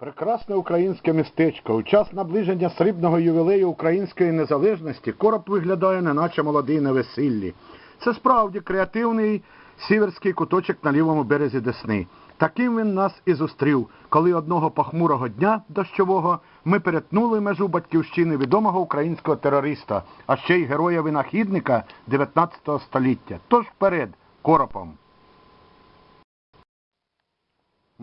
Прекрасне українське містечко. У час наближення срібного ювілею української незалежності короб виглядає неначе молодий на весіллі. Це справді креативний сіверський куточок на лівому березі Десни. Таким він нас і зустрів, коли одного похмурого дня дощового ми перетнули межу батьківщини відомого українського терориста, а ще й героя-винахідника 19 століття. Тож вперед, коропом.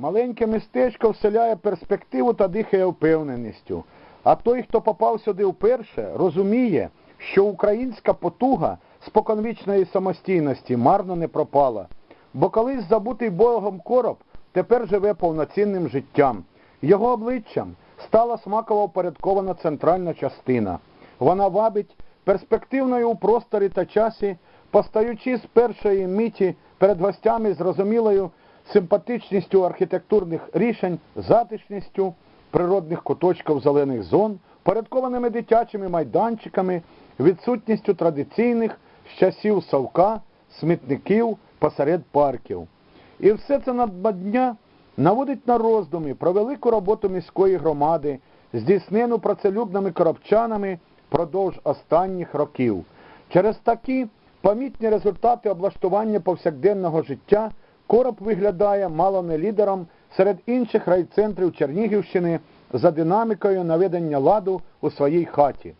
Маленьке містечко вселяє перспективу та дихає впевненістю. А той, хто попав сюди вперше, розуміє, що українська потуга споконвічної самостійності марно не пропала. Бо колись забутий Богом короб тепер живе повноцінним життям. Його обличчям стала смаково упорядкована центральна частина. Вона вабить перспективною у просторі та часі, постаючи з першої миті перед гостями зрозумілою симпатичністю архітектурних рішень, затишністю природних куточків зелених зон, порядкованими дитячими майданчиками, відсутністю традиційних з часів совка, смітників посеред парків. І все це надбання наводить на роздуми про велику роботу міської громади, здійснену працелюбними коробчанами продовж останніх років. Через такі помітні результати облаштування повсякденного життя Короб виглядає мало не лідером серед інших райцентрів Чернігівщини за динамікою наведення ладу у своїй хаті.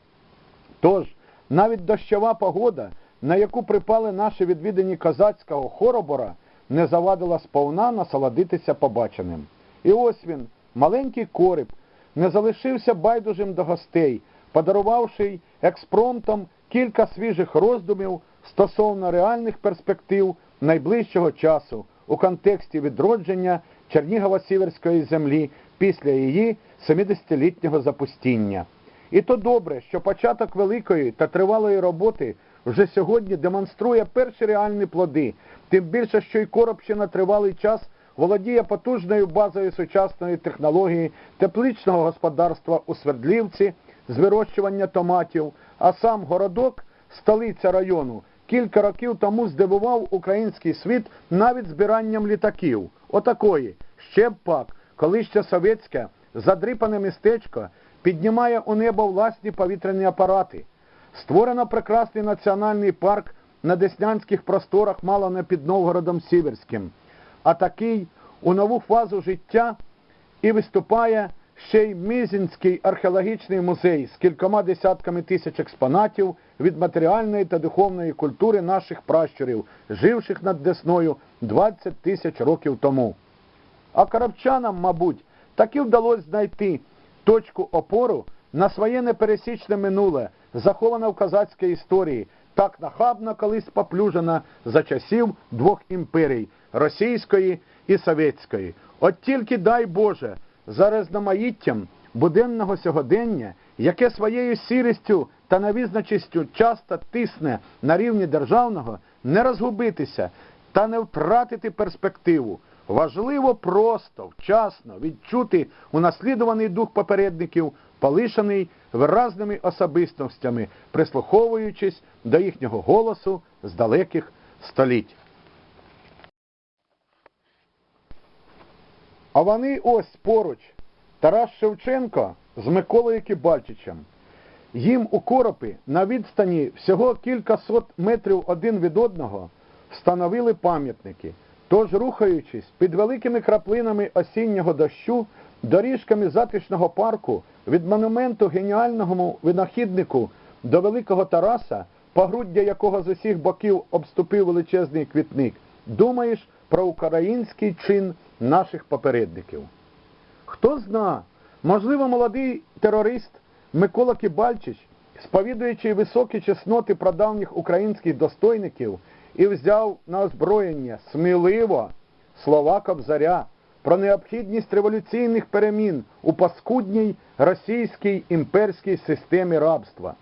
Тож, навіть дощова погода, на яку припали наші відвідані козацького хоробора, не завадила сповна насолодитися побаченим. І ось він, маленький кориб, не залишився байдужим до гостей, подарувавши експромтом кілька свіжих роздумів стосовно реальних перспектив найближчого часу у контексті відродження Чернігово-Сіверської землі після її 70-літнього запустіння. І то добре, що початок великої та тривалої роботи вже сьогодні демонструє перші реальні плоди, тим більше, що й короб ще на тривалий час володіє потужною базою сучасної технології тепличного господарства у Свердлівці з вирощування томатів, а сам городок, столиця району, кілька років тому здивував український світ навіть збиранням літаків. Отакої, ще б пак, коли ще совєтське, задрипане містечко піднімає у небо власні повітряні апарати. Створено прекрасний національний парк на Деснянських просторах мало не під Новгородом Сіверським. А такий у нову фазу життя і виступає ще й Мізінський археологічний музей з кількома десятками тисяч експонатів від матеріальної та духовної культури наших пращурів, живших над Десною 20 тисяч років тому. А карабчанам, мабуть, таки вдалося знайти точку опору на своє непересічне минуле, заховане в козацькій історії, так нахабно колись поплюжена за часів двох імперій російської і совєтської. От тільки дай Боже, за різноманіттям буденного сьогодення, яке своєю сірістю та невизначістю часто тисне на рівні державного, не розгубитися та не втратити перспективу. Важливо просто, вчасно відчути унаслідуваний дух попередників, полишений виразними особистостями, прислуховуючись до їхнього голосу з далеких століть. А вони ось поруч, Тарас Шевченко з Миколою Кибальчичем. Їм у коропи на відстані всього кілька сот метрів один від одного встановили пам'ятники. Тож, рухаючись під великими краплинами осіннього дощу, доріжками затишного парку від монументу геніальному винахіднику до великого Тараса, погруддя якого з усіх боків обступив величезний квітник, думаєш про український чин наших попередників. Хто зна, можливо, молодий терорист Микола Кибальчич, сповідуючи високі чесноти прадавніх українських достойників, і взяв на озброєння сміливо слова Кобзаря про необхідність революційних перемін у паскудній російській імперській системі рабства.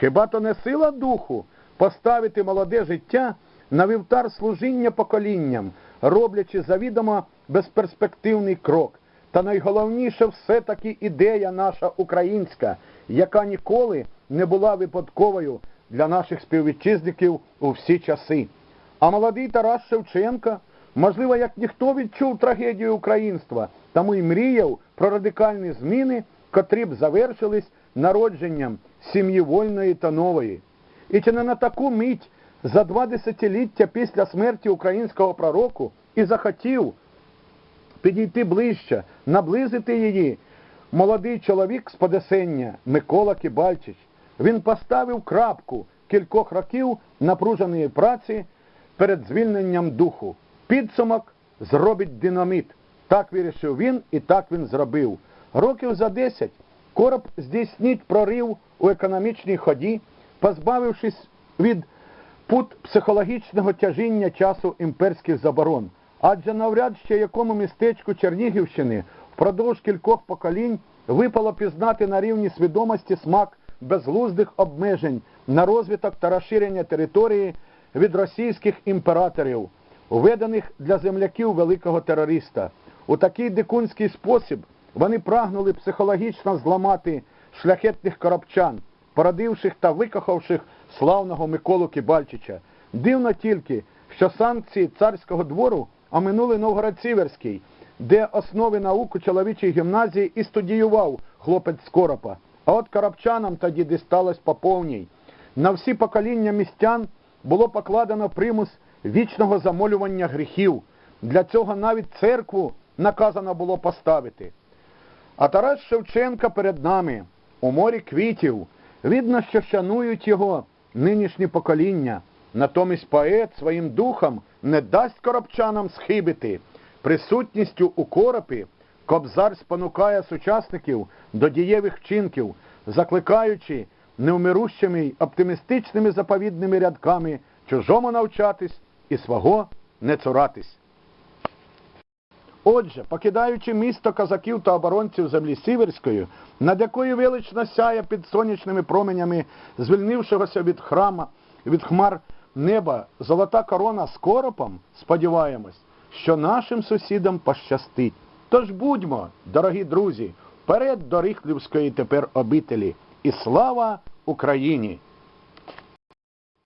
Хіба то не сила духу поставити молоде життя на вівтар служіння поколінням, роблячи завідомо безперспективний крок? Та найголовніше все-таки ідея наша українська, яка ніколи не була випадковою для наших співвітчизників у всі часи. А молодий Тарас Шевченко можливо, як ніхто відчув трагедію українства, тому й мріяв про радикальні зміни, котрі б завершились народженням сім'ї вольної та нової. І чи не на таку мить за два десятиліття після смерті українського пророку і захотів підійти ближче, наблизити її, молодий чоловік з Подесення Микола Кибальчич. Він поставив крапку кількох років напруженої праці перед звільненням духу. Підсумок зробить динаміт. Так вирішив він і так він зробив. Років за 10 короб здійснить прорив у економічній ході, позбавившись від пут психологічного тяжіння часу імперських заборон. Адже навряд ще якому містечку Чернігівщини впродовж кількох поколінь випало пізнати на рівні свідомості смак безглуздих обмежень на розвиток та розширення території від російських імператорів, введених для земляків великого терориста. У такий дикунський спосіб вони прагнули психологічно зламати шляхетних коробчан, породивших та викохавших славного Миколу Кібальчича. Дивно тільки, що санкції царського двору оминули Новгород-Сіверський, де основи наук у чоловічій гімназії і студіював хлопець Скоропа. А от коробчанам тоді дісталось по повній. На всі покоління містян було покладено примус вічного замолювання гріхів. Для цього навіть церкву наказано було поставити. А Тарас Шевченка перед нами у морі квітів. Видно, що шанують його нинішні покоління. Натомість поет своїм духом не дасть коробчанам схибити. Присутністю у коропі Кобзар спонукає сучасників до дієвих вчинків, закликаючи невмирущими й оптимістичними заповідними рядками чужому навчатись і свого не цуратись. Отже, покидаючи місто козаків та оборонців землі Сіверської, над якою велично сяє під сонячними променями, звільнившогося від храма, від хмар неба, золота корона з коропом, сподіваємось, що нашим сусідам пощастить. Тож будьмо, дорогі друзі, вперед до Рихлівської тепер обителі. І слава Україні!